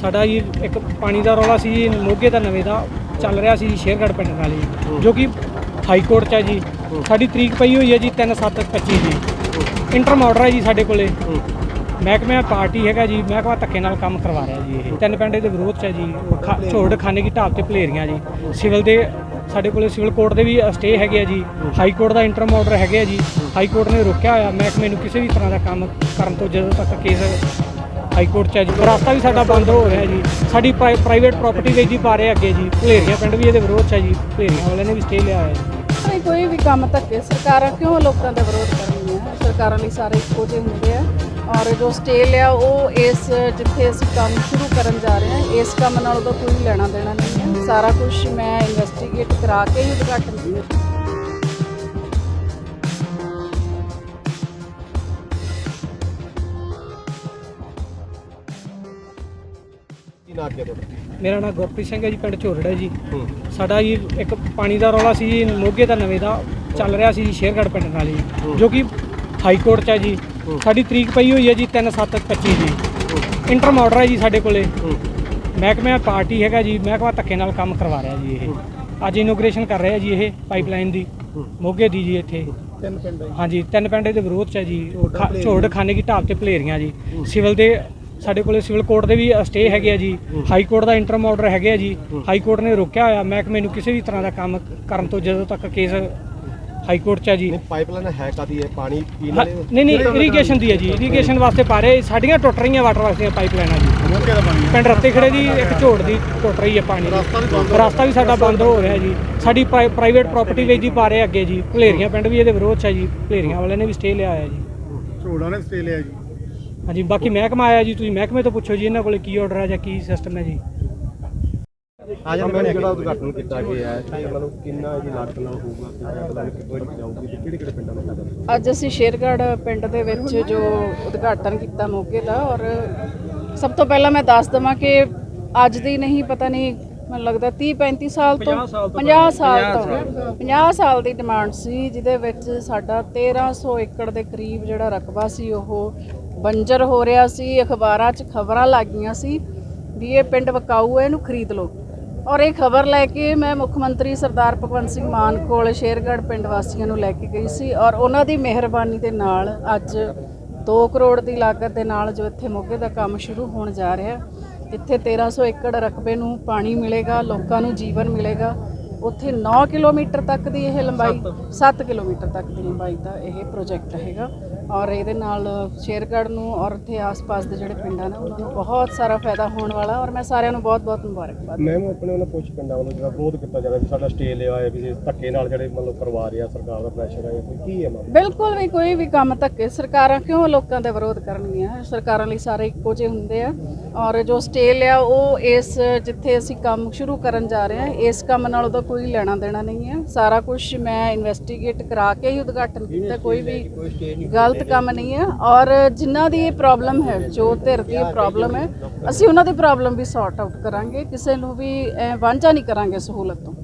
ਸਾਡਾ ਜੀ ਇੱਕ ਪਾਣੀ ਦਾ ਰੌਲਾ ਸੀ ਜੀ ਮੋਗੇ ਦਾ ਨਵੇਂ ਦਾ ਚੱਲ ਰਿਹਾ ਸੀ ਜੀ ਸ਼ੇਰਗੜ੍ਹ ਪਿੰਡ ਨਾਲ ਜੀ ਜੋ ਕਿ ਹਾਈ ਕੋਰਟ 'ਚ ਹੈ ਜੀ। ਸਾਡੀ ਤਰੀਕ ਪਈ ਹੋਈ ਹੈ ਜੀ 3/7/25 ਜੀ ਇੰਟਰਮ ਆਰਡਰ ਹੈ। ਜੀ ਸਾਡੇ ਕੋਲੇ। ਮਹਿਕਮਾ ਪਾਰਟੀ ਹੈਗਾ ਜੀ ਮਹਿਕਮਾ ਧੱਕੇ ਨਾਲ ਕੰਮ ਕਰਵਾ ਰਿਹਾ ਜੀ ਇਹ। ਤਿੰਨ ਪਿੰਡ ਦੇ ਵਿਰੋਧ 'ਚ ਹੈ ਜੀ ਝੋੜ ਖਾਨੇ ਕੀ ਢਾਬ ਤੇ ਭਲੇਰੀਆਂ ਜੀ। ਸਿਵਲ ਦੇ ਸਾਡੇ ਕੋਲੇ ਸਿਵਲ ਕੋਰਟ ਦੇ ਵੀ ਸਟੇ ਹੈਗੇ ਆ ਜੀ। ਹਾਈ ਕੋਰਟ ਦਾ ਇੰਟਰਮ ਆਰਡਰ ਹੈਗੇ ਆ ਜੀ। ਹਾਈ ਕੋਰਟ ਨੇ ਰੋਕਿਆ ਹੋਇਆ ਮਹਿਕਮੇ ਨੂੰ ਕਿਸੇ ਵੀ ਤਰ੍ਹਾਂ ਦਾ ਕੰਮ ਕਰਨ ਤੋਂ ਜਦੋਂ ਤੱਕ ਕੇਸ ਹਾਈ ਕੋਰਟ 'ਚ ਹੈ ਜੀ। ਰਸਤਾ ਵੀ ਸਾਡਾ ਬੰਦ ਹੋ ਰਿਹਾ ਜੀ। ਸਾਡੀ ਪ੍ਰਾਈਵੇਟ ਪ੍ਰਾਪਰਟੀ ਦੇ ਜੀ ਪਾ ਰਹੇ ਅੱਗੇ ਜੀ। ਭਲੇਰੀਆਂ ਪਿੰਡ ਵੀ ਇਹਦੇ ਵਿਰੋਧ 'ਚ ਹੈ ਜੀ। ਭਲੇਰੀਆਂ ਵਾਲਿਆਂ ਨੇ ਵੀ ਸਟੇ ਲਿਆ ਹੋਇਆ ਜੀ। ਨਹੀਂ, ਕੋਈ ਵੀ ਕੰਮ ਧੱਕੇ, ਸਰਕਾਰਾਂ ਕਿਉਂ ਲੋਕਾਂ ਦਾ ਵਿਰੋਧ ਕਰ ਰਹੀਆਂ? ਸਰਕਾਰਾਂ ਲਈ ਸਾਰੇ ਇੱਕੋ ਜਿਹੇ ਹੁੰਦੇ ਆ। ਔਰ ਜੋ ਸਟੇ ਲਿਆ, ਉਹ ਇਸ, ਜਿੱਥੇ ਅਸੀਂ ਕੰਮ ਸ਼ੁਰੂ ਕਰਨ ਜਾ ਰਹੇ ਹਾਂ, ਇਸ ਕੰਮ ਨਾਲ ਉਹਦਾ ਕੋਈ ਲੈਣਾ ਦੇਣਾ ਨਹੀਂ ਹੈ। ਸਾਰਾ ਕੁਝ ਮੈਂ ਇਨਵੈਸਟੀਗੇਟ ਕਰਾ ਕੇ ਹੀ ਉਦਘਾਟਨ ਕੀਤਾ ਕੀ ਨਾਂ ਕੀ ਹੈ ਤੁਹਾਡਾ? ਮੇਰਾ ਨਾਮ ਗੁਰਪ੍ਰੀਤ ਸਿੰਘ ਹੈ ਜੀ ਪਿੰਡ ਝੋਰੜਾ ਜੀ। ਹੂੰ। ਸਾਡਾ ਜੀ ਇੱਕ ਪਾਣੀ ਦਾ ਰੌਲਾ ਸੀ ਜੀ ਮੋਗੇ ਦਾ ਨਵੇਂ ਦਾ ਚੱਲ ਰਿਹਾ ਸੀ ਜੀ ਸ਼ੇਰਗੜ੍ਹ ਪਿੰਡ ਨਾਲ ਜੀ ਜੋ ਕਿ ਹਾਈ ਕੋਰਟ 'ਚ ਹੈ ਜੀ। ਸਾਡੀ ਤਰੀਕ ਪਈ ਹੋਈ ਹੈ ਜੀ 3/7/25 ਜੀ ਇੰਟਰਮ ਆਰਡਰ ਹੈ। ਜੀ ਸਾਡੇ ਕੋਲੇ। ਮਹਿਕਮਾ ਪਾਰਟੀ ਹੈਗਾ ਜੀ ਮਹਿਕਮਾ ਧੱਕੇ ਨਾਲ ਕੰਮ ਕਰਵਾ ਰਿਹਾ ਜੀ ਇਹ। ਅੱਜ ਇਨੋਗ੍ਰੇਸ਼ਨ ਕਰ ਰਿਹਾ ਜੀ ਇਹ ਪਾਈਪਲਾਈਨ ਦੀ। ਮੋਗੇ ਦੀ ਜੀ ਇੱਥੇ। ਤਿੰਨ ਪਿੰਡ ਹਾਂਜੀ ਤਿੰਨ ਪਿੰਡ ਦੇ ਵਿਰੋਧ 'ਚ ਹੈ ਜੀ। ਉਹ ਖਾ- ਝੋੜ ਖਾਨੇ ਕੀ ਢਾਬ ਤੇ ਭਲੇਰੀਆਂ ਜੀ। ਸਿਵਲ ਦੇ ਸਾਡੇ ਕੋਲੇ ਸਿਵਲ ਕੋਰਟ ਦੇ ਵੀ ਸਟੇ ਹੈਗੇ ਆ ਜੀ। ਹਾਈ ਕੋਰਟ ਦਾ ਇੰਟਰਮ ਆਰਡਰ ਹੈਗੇ ਆ ਜੀ। ਹਾਈ ਕੋਰਟ ਨੇ ਰੋਕਿਆ ਹੋਇਆ। ਮਹਿਕਮੇ ਨੂੰ ਕਿਸੇ ਵੀ ਤਰ੍ਹਾਂ ਦਾ ਕੰਮ ਕਰਨ ਤੋਂ ਜਦੋਂ ਤੱਕ ਕੇਸ ਹਾਈ ਕੋਰਟ 'ਚ ਹੈ ਜੀ। ਨਹੀਂ ਪਾਈਪਲਾਈਨ ਹੈ ਕਾਦੀ ਹੈ? ਪਾਣੀ ਪੀਣ ਵਾਲੇ ਨਹੀਂ ਨਹੀਂ ਇਰੀਗੇਸ਼ਨ ਦੀ ਹੈ ਜੀ। ਇਰੀਗੇਸ਼ਨ ਵਾਸਤੇ ਪਾ ਰਹੇ। ਸਾਡੀਆਂ ਟੁੱਟ ਰਹੀਆਂ ਵਾਟਰ ਵਾਸਤੇ ਪਾਈਪਲਾਈਨਾਂ ਜੀ। ਪਿੰਡ ਰੱਤੇ ਖੜੇ ਦੀ ਇੱਕ ਝੋੜ ਦੀ ਟੁੱਟ ਰਹੀ ਹੈ ਪਾਣੀ। ਰਸਤਾ ਵੀ ਸਾਡਾ ਬੰਦ ਹੋ ਰਿਹਾ ਜੀ। ਸਾਡੀ ਪ੍ਰਾਈਵੇਟ ਪ੍ਰਾਪਰਟੀ ਵਿੱਚ ਜੀ ਪਾ ਰਹੇ ਅੱਗੇ ਜੀ। ਭਲੇਰੀਆਂ ਪਿੰਡ ਵੀ ਇਹਦੇ ਵਿਰੋਧ 'ਚ ਹੈ ਜੀ। ਭਲੇਰੀਆਂ ਵਾਲਿਆਂ ਨੇ ਵੀ ਸਟੇ ਲਿਆ ਹੋਇਆ ਜੀ। ਝੋੜਾ ਨੇ ਆਸਟ੍ਰੇਲੀਆ ਜੀ। ਹਾਂਜੀ ਬਾਕੀ ਮਹਿਕਮਾ ਆਇਆ ਜੀ ਤੁਸੀਂ ਮਹਿਕਮੇ ਤੋਂ ਪੁੱਛੋ ਜੀ ਇਹਨਾਂ ਕੋਲੇ ਕੀ ਆਰਡਰ ਹੈ ਜਾਂ ਕੀ ਸਿਸਟਮ ਹੈ ਜੀ। ਅੱਜ ਮੈਂ ਜਿਹੜਾ ਉਦਘਾਟਨ ਕੀਤਾ ਗਿਆ ਹੈ ਤੇ ਉਹਨਾਂ ਨੂੰ ਕਿੰਨਾ ਜੀ ਲਾਗਤ ਨਾਲ ਹੋਊਗਾ ਤੇ ਪਾਈਪਲਾਈਨ ਕਿੱਥੋਂ ਤੱਕ ਜਾਊਗੀ ਤੇ ਕਿਹੜੇ ਕਿਹੜੇ ਪਿੰਡਾਂ ਨੂੰ ਲੱਗਦਾ? ਅੱਜ ਅਸੀਂ ਸ਼ੇਰਗੜ੍ਹ ਪਿੰਡ ਦੇ ਵਿੱਚ ਜੋ ਉਦਘਾਟਨ ਕੀਤਾ ਮੋਗੇ ਦਾ ਔਰ ਸਭ ਤੋਂ ਪਹਿਲਾਂ ਮੈਂ ਦੱਸ ਦਵਾਂ ਕਿ ਅੱਜ ਦੀ ਨਹੀਂ ਪਤਾ ਨਹੀਂ ਮੈਨੂੰ ਲੱਗਦਾ 30 35 ਸਾਲ ਤੋਂ 50 ਸਾਲ ਤੋਂ 50 ਸਾਲ ਦੀ ਡਿਮਾਂਡ ਸੀ ਜਿਹਦੇ ਵਿੱਚ ਸਾਡਾ 1300 ਏਕੜ ਦੇ ਕਰੀਬ ਜਿਹੜਾ ਰਕਬਾ ਸੀ ਉਹ ਬੰਜਰ ਹੋ ਰਿਹਾ ਸੀ ਅਖਬਾਰਾਂ 'ਚ ਖਬਰਾਂ ਲੱਗੀਆਂ ਸੀ ਵੀ ਇਹ ਪਿੰਡ ਵਕਾਊ ਹੈ ਇਹਨੂੰ ਖਰੀਦ ਲਓ। ਔਰ ਇਹ ਖਬਰ ਲੈ ਕੇ ਮੈਂ ਮੁੱਖ ਮੰਤਰੀ ਸਰਦਾਰ ਭਗਵੰਤ ਸਿੰਘ ਮਾਨ ਕੋਲ ਸ਼ੇਰਗੜ੍ਹ ਪਿੰਡ ਵਾਸੀਆਂ ਨੂੰ ਲੈ ਕੇ ਗਈ ਸੀ ਔਰ ਉਹਨਾਂ ਦੀ ਮਿਹਰਬਾਨੀ ਦੇ ਨਾਲ ਅੱਜ 2 ਕਰੋੜ ਦੀ ਲਾਗਤ ਦੇ ਨਾਲ ਜੋ ਇੱਥੇ ਮੋਗੇ ਦਾ ਕੰਮ ਸ਼ੁਰੂ ਹੋਣ ਜਾ ਰਿਹਾ ਇੱਥੇ 1300 ਏਕੜ ਰਕਬੇ ਨੂੰ ਪਾਣੀ ਮਿਲੇਗਾ ਲੋਕਾਂ ਨੂੰ ਜੀਵਨ ਮਿਲੇਗਾ। ਉੱਥੇ 9 ਕਿਲੋਮੀਟਰ ਤੱਕ ਦੀ ਇਹ ਲੰਬਾਈ 7 ਕਿਲੋਮੀਟਰ ਤੱਕ ਦੀ ਲੰਬਾਈ ਦਾ ਇਹ ਪ੍ਰੋਜੈਕਟ ਹੈਗਾ। ਔਰ ਇਹਦੇ ਨਾਲ ਸ਼ੇਰਗੜ੍ਹ ਨੂੰ ਔਰ ਇੱਥੇ ਆਸ-ਪਾਸ ਦੇ ਜਿਹੜੇ ਪਿੰਡਾਂ ਨੇ ਉਹਨਾਂ ਨੂੰ ਬਹੁਤ ਸਾਰਾ ਫਾਇਦਾ ਹੋਣ ਵਾਲਾ ਔਰ ਮੈਂ ਸਾਰਿਆਂ ਨੂੰ ਬਹੁਤ-ਬਹੁਤ ਮੁਬਾਰਕਬਾਦ ਮੈਂ ਆਪਣੇ ਉਹਨਾਂ ਪੁੱਛ ਪਿੰਡਾਂ ਵੱਲੋਂ ਜਿਹੜਾ ਵਿਰੋਧ ਕੀਤਾ ਜਾ ਰਿਹਾ ਵੀ ਸਾਡਾ ਸਟੇ ਲਿਆ ਹੈ ਵੀ ਇਹ ਧੱਕੇ ਨਾਲ ਜਿਹੜੇ ਮਤਲਬ ਕਰਵਾ ਰਿਹਾ ਸਰਕਾਰ ਦਾ ਪ੍ਰੈਸ਼ਰ ਹੈ ਕੋਈ ਕੀ ਹੈ ਮਾਮਲਾ? ਬਿਲਕੁਲ ਵੀ ਕੋਈ ਵੀ ਕੰਮ ਧੱਕੇ ਸਰਕਾਰਾਂ ਕਿਉਂ ਲੋਕਾਂ ਦਾ ਵਿਰੋਧ ਕਰਨਗੀਆਂ? ਸਰਕਾਰਾਂ ਲਈ ਸਾਰੇ ਇੱਕੋ ਜਿਹੇ ਹੁੰਦੇ ਆ ਔਰ ਜੋ ਸਟੇ ਲਿਆ ਉਹ ਇਸ ਜਿੱਥੇ ਅਸੀਂ ਕੰਮ ਸ਼ੁਰੂ ਕਰਨ ਜਾ ਰਹੇ ਹਾਂ ਇਸ ਕੰਮ ਨਾਲ ਉਹਦਾ ਕੋਈ ਲੈਣਾ ਦੇਣਾ ਨਹੀਂ ਹੈ। ਸਾਰਾ ਕੁਝ ਮੈਂ ਇਨਵੈਸਟੀਗੇਟ ਕਰਾ ਕੇ ਹੀ ਉਦਘਾਟਨ ਕੀਤਾ ਕੋਈ ਵੀ ਗਲਤ ਕੰਮ ਨਹੀਂ ਹੈ ਔਰ ਜਿਨ੍ਹਾਂ ਦੀ ਇਹ ਪ੍ਰੋਬਲਮ ਹੈ ਜੋ ਧਿਰ ਦੀ ਪ੍ਰੋਬਲਮ ਹੈ, ਅਸੀਂ ਉਹਨਾਂ ਦੀ ਪ੍ਰੋਬਲਮ ਵੀ ਸੌਰਟ ਆਊਟ ਕਰਾਂਗੇ, ਕਿਸੇ ਨੂੰ ਵੀ ਵਾਂਝਾ ਨਹੀਂ ਕਰਾਂਗੇ ਸਹੂਲਤ ਤੋਂ।